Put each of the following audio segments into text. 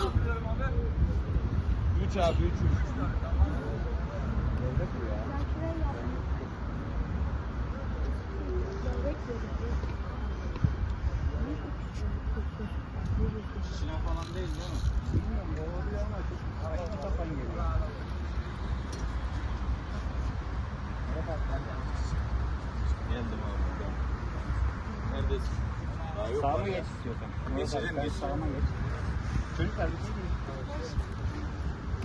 alıyorum abi? 3 abi 3 3. Şişine falan değil değil mi? Bilmiyorum olabilir ama çok saçma sapan geliyor. Geldim abi. Neredesin? Daha yok Sağa mı geç istiyorsan? Geçelim, geç. Sağıma geç. Çocuklar bir şey.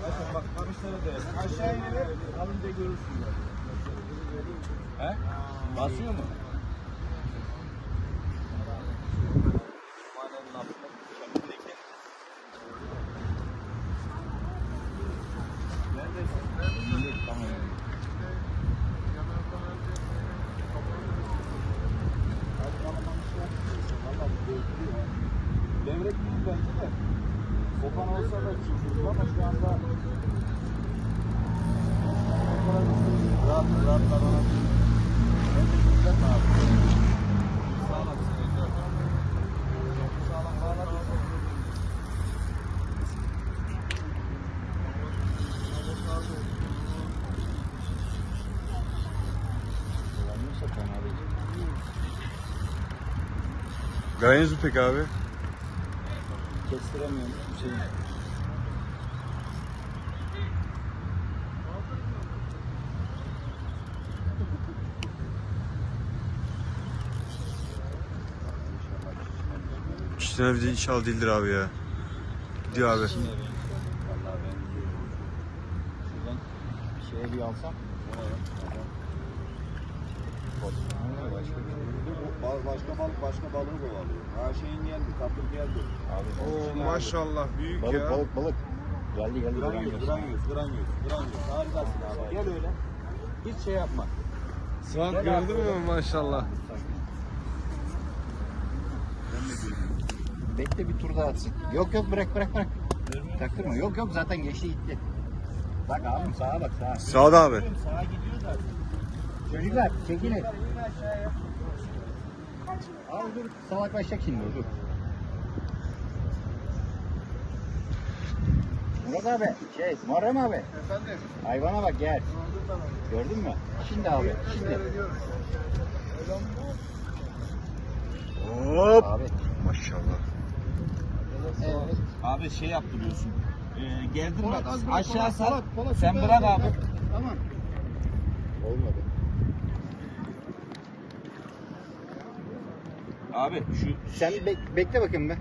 Bakın bak kamışları da Aşağı inelim. Alınca görürsün. He? Basıyor mu? Neredesin? Tamam. Devrek değil bence de. Kopan olsa da çıkıyor ama şu anda rahat rahat davranabilir. Bence güzel mi abi? Sağlam. Çok sağlam bağladı. Kullanıyorsa fena değil. Gayeniz mi peki abi? Kestiremiyorum bir şey. İşte bir de inşallah değildir abi ya. Gidiyor abi. Şuradan bir şeye bir alsam. Ba- Başka balık başka balığı kovalıyor. Her şeyin geldi, kapır geldi. Abi, Oo maşallah büyük Balık ya. balık balık. Geldi geldi. Gran yüz, gran yüz, gran yüz, gran yüz. Harikasın abi. Gel öyle. Hiç şey yapma. Suat gördün mü maşallah. Bekle bir tur daha atsın. Yok yok bırak bırak bırak. Taktırma. Yok yok zaten geçti gitti. Bak abim sağa bak sağa. Sağda abi. Sağa gidiyor zaten. Çocuklar çekilin. Abi dur salaklaşacak şimdi dur. Murat abi şey Muharrem abi Efendim. hayvana bak gel. Gördün mü? Şimdi abi şimdi. Hop. Abi. Maşallah. Evet. Abi şey yaptırıyorsun. Ee, geldin Polat, bak. Aşağı Polat, Sen bırak. abi. Tamam. Abi şu Sen bek- bekle bakayım be.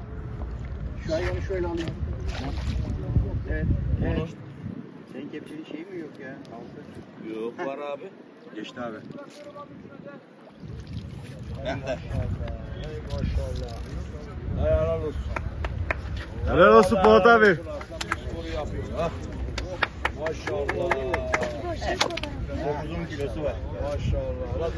Şu hayvanı şöyle alayım. Evet. evet. Senin kepçeli şey mi yok ya? Altı. Yok var abi. Geçti abi. Ben de. Helal olsun. Helal olsun Polat abi. Sporu yapıyor. Ha. Maşallah. 9-10 kilosu var. Maşallah.